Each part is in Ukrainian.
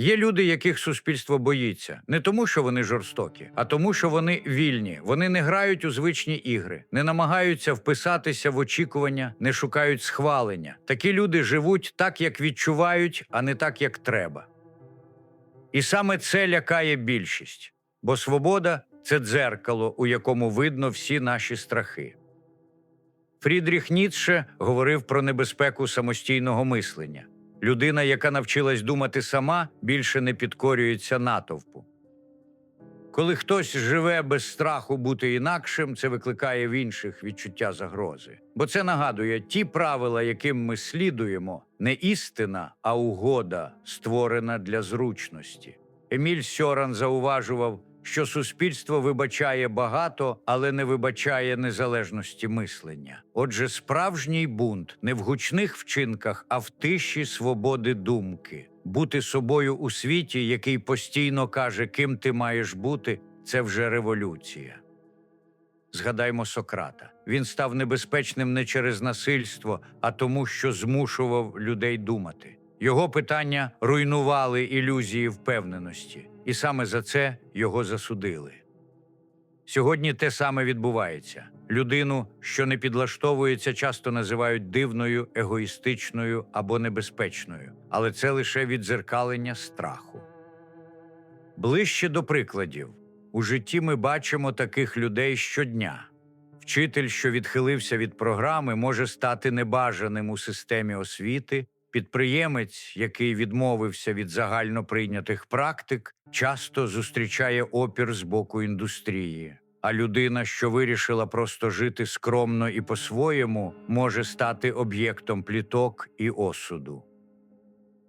Є люди, яких суспільство боїться, не тому, що вони жорстокі, а тому, що вони вільні. Вони не грають у звичні ігри, не намагаються вписатися в очікування, не шукають схвалення. Такі люди живуть так, як відчувають, а не так, як треба. І саме це лякає більшість, бо свобода це дзеркало, у якому видно всі наші страхи. Фрідріх Ніцше говорив про небезпеку самостійного мислення. Людина, яка навчилась думати сама, більше не підкорюється натовпу. Коли хтось живе без страху бути інакшим, це викликає в інших відчуття загрози. Бо це нагадує ті правила, яким ми слідуємо, не істина, а угода, створена для зручності. Еміль Сьоран зауважував, що суспільство вибачає багато, але не вибачає незалежності мислення. Отже, справжній бунт не в гучних вчинках, а в тиші свободи думки. Бути собою у світі, який постійно каже, ким ти маєш бути, це вже революція. Згадаймо Сократа. Він став небезпечним не через насильство, а тому, що змушував людей думати. Його питання руйнували ілюзії впевненості, і саме за це його засудили. Сьогодні те саме відбувається. Людину, що не підлаштовується, часто називають дивною, егоїстичною або небезпечною, але це лише віддзеркалення страху. Ближче до прикладів. У житті ми бачимо таких людей щодня. Вчитель, що відхилився від програми, може стати небажаним у системі освіти. Підприємець, який відмовився від загально прийнятих практик, часто зустрічає опір з боку індустрії. А людина, що вирішила просто жити скромно і по-своєму, може стати об'єктом пліток і осуду.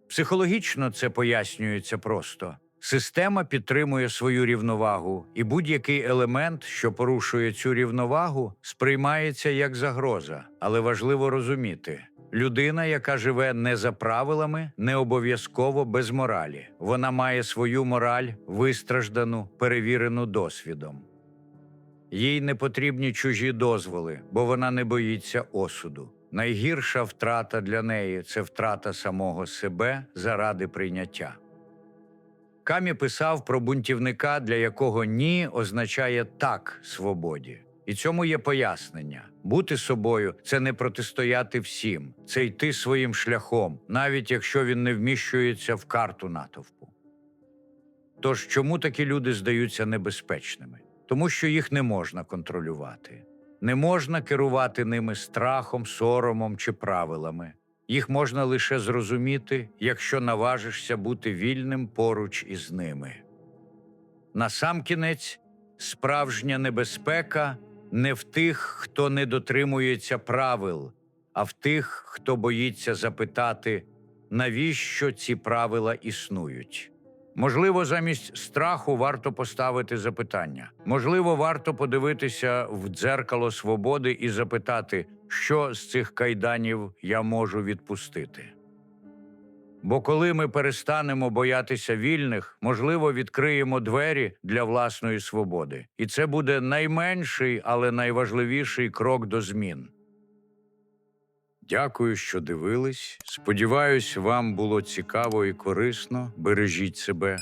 Психологічно це пояснюється просто. Система підтримує свою рівновагу, і будь-який елемент, що порушує цю рівновагу, сприймається як загроза. Але важливо розуміти: людина, яка живе не за правилами, не обов'язково без моралі. Вона має свою мораль, вистраждану, перевірену досвідом. Їй не потрібні чужі дозволи, бо вона не боїться осуду. Найгірша втрата для неї це втрата самого себе заради прийняття. Камі писав про бунтівника, для якого ні означає так свободі. І цьому є пояснення: бути собою це не протистояти всім, це йти своїм шляхом, навіть якщо він не вміщується в карту натовпу. Тож чому такі люди здаються небезпечними? Тому що їх не можна контролювати, не можна керувати ними страхом, соромом чи правилами. Їх можна лише зрозуміти, якщо наважишся бути вільним поруч із ними. Насамкінець, справжня небезпека не в тих, хто не дотримується правил, а в тих, хто боїться запитати, навіщо ці правила існують. Можливо, замість страху варто поставити запитання. Можливо, варто подивитися в дзеркало свободи і запитати, що з цих кайданів я можу відпустити. Бо коли ми перестанемо боятися вільних, можливо, відкриємо двері для власної свободи. І це буде найменший, але найважливіший крок до змін. Дякую, що дивились. Сподіваюсь, вам було цікаво і корисно. Бережіть себе.